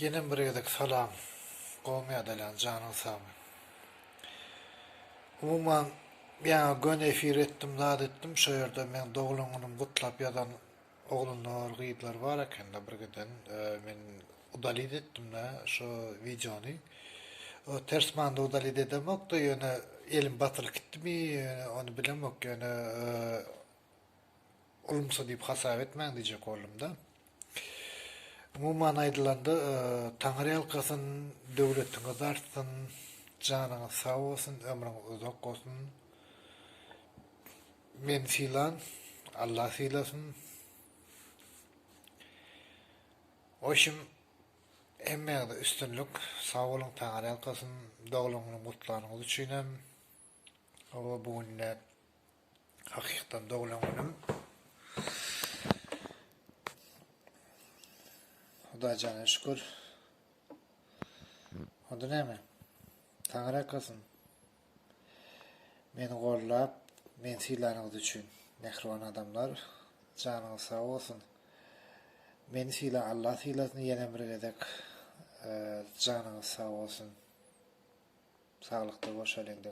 Bir yedik salam. Kovmaya dalan canın sağ. Umuman ya gün efir ettim, zat ettim. Şu yerde men doğulunun kutlap yadan oğlunlar, gıyıplar var eken de bir giden e, ettim da şu videonu. O ters manda udalid edemek da yöne elim batılık gitti mi yöne onu bilemek yöne e, olumsuz deyip hasap etmen diyecek oğlum da. Umuman aydılanda e, Tanrı halkasın, devletiniz artsın, canınız sağ olsun, ömrünüz uzak olsun. Men silan, Allah silasın. Oşum emmerde üstünlük, sağ olun Tanrı halkasın, doğulunun mutlarınız üçinem. O bu günler hakikaten doğulunun Kudacana şükür. Adı ne mi? Tanrı kızın. Beni gollap, men siylanıgız üçün. Mehriban adamlar, canınız sağ olsun. Beni siyla, Allah siylasını yene bir edek. Ee, canınız sağ olsun. Sağlıkta boş olun